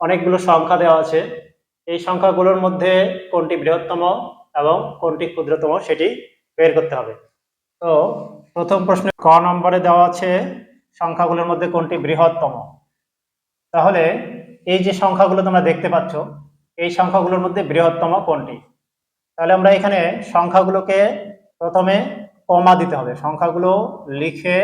অনেকগুলো সংখ্যা দেওয়া আছে। এই সংখ্যাগুলোর মধ্যে কোনটি বৃহত্তম এবং কোনটি ক্ষুদ্রতম সেটি বের করতে হবে। তো প্রথম প্রশ্নে, ক নম্বরে দেওয়া আছে সংখ্যাগুলোর মধ্যে কোনটি বৃহত্তম? তাহলে এই যে সংখ্যাগুলো তোমরা দেখতে পাচ্ছ, এই সংখ্যাগুলোর মধ্যে বৃহত্তম কোনটি? তাহলে আমরা এখানে সংখ্যাগুলোকে প্রথমে কমা দিতে হবে। সংখ্যাগুলো লিখে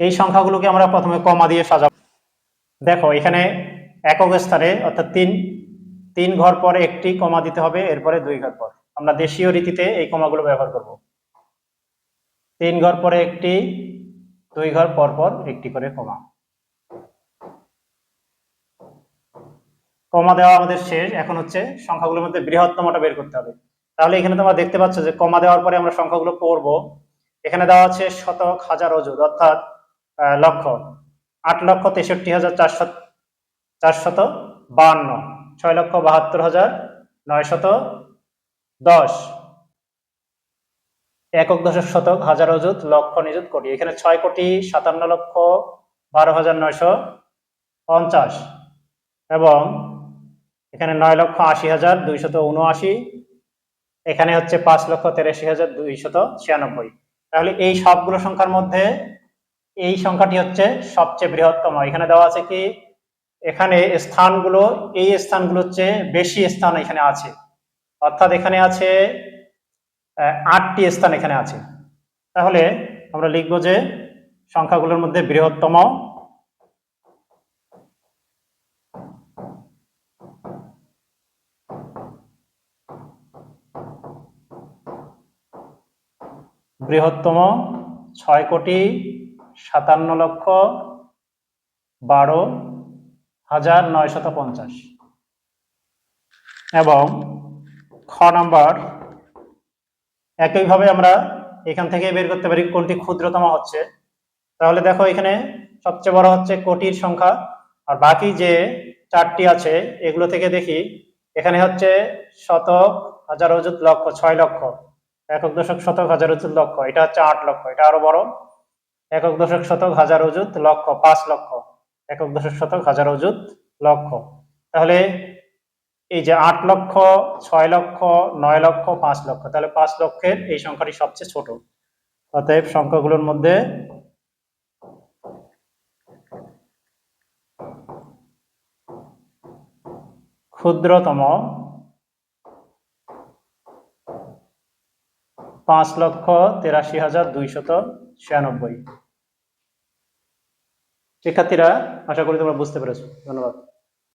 এই সংখ্যাগুলোকে আমরা প্রথমে কমা দিয়ে সাজাবো। দেখো, এখানে একক স্থানে অর্থাৎ তিন তিন ঘর পরে একটি কমা দিতে হবে, এরপরে দুই ঘর পর। আমরা দেশীয় রীতিতে এই কমাগুলো ব্যবহার করব। তিন ঘর পরে একটি, দুই ঘর পর পর একটি করে কমা। কমা দেওয়া আমাদের শেষ। এখন হচ্ছে সংখ্যাগুলোর মধ্যে বৃহত্তমটা বের করতে হবে। তাহলে এখানে তোমরা দেখতে পাচ্ছ যে কমা দেওয়ার পরে আমরা সংখ্যাগুলো পড়ব। এখানে দেওয়া আছে শতক হাজার অযুত অর্থাৎ লক্ষ। আট লক্ষ তেষট্টি হাজার চারশো, চারশত বাহান্ন। ছয় লক্ষ বাহাত্তর হাজার নয়শত দশ। একক দশক শতক, হাজার অযুত লক্ষ নিযুত কোটি। এখানে ছয় কোটি সাতান্ন লক্ষ বারো হাজার নয়শো পঞ্চাশ। এবং এখানে নয় লক্ষ আশি হাজার দুইশত উনআশি। এখানে হচ্ছে পাঁচ লক্ষ তেরাশি হাজার দুইশত ছিয়ানব্বই। তাহলে এই সবগুলো সংখ্যার মধ্যে এই সংখ্যাটি হচ্ছে সবচেয়ে বৃহত্তম। এখানে দেওয়া আছে কি, এখানে স্থানগুলো, এই স্থানগুলো হচ্ছে বেশি স্থান এখানে আছে। অর্থাৎ এখানে আছে আটটি স্থান এখানে আছে। তাহলে আমরা লিখব যে সংখ্যাগুলোর মধ্যে বৃহত্তম বৃহত্তম ছয় কোটি সাতান্ন লক্ষ বারো হাজার নয়শত পঞ্চাশ। এবং খ নম্বর, একইভাবে আমরা এখান থেকে বের করতে পারি কোনটি ক্ষুদ্রতম হচ্ছে। তাহলে দেখো এখানে সবচেয়ে বড় হচ্ছে কোটির সংখ্যা, আর বাকি যে চারটি আছে এগুলো থেকে দেখি, এখানে হচ্ছে শতক হাজার অযুত লক্ষ, ছয় লক্ষ, একক দশক শতক হাজার অযুত লক্ষ, এটা হচ্ছে আট লক্ষ, এটা আরও বড়। একক দশক শতক হাজার অযুত লক্ষ, পাঁচ লক্ষ। একক দশক শতক হাজার অযুত লক্ষ। তাহলে এই যে আট লক্ষ, ছয় লক্ষ, নয় লক্ষ, পাঁচ লক্ষ, তাহলে পাঁচ লক্ষের এই সংখ্যাটি সবচেয়ে ছোট। অতএব সংখ্যাগুলোর মধ্যে ক্ষুদ্রতম পাঁচ লক্ষ তেরাশি হাজার দুইশত ছিয়ানব্বই। শিক্ষার্থীরা আশা করি তোমরা বুঝতে পেরেছ। ধন্যবাদ।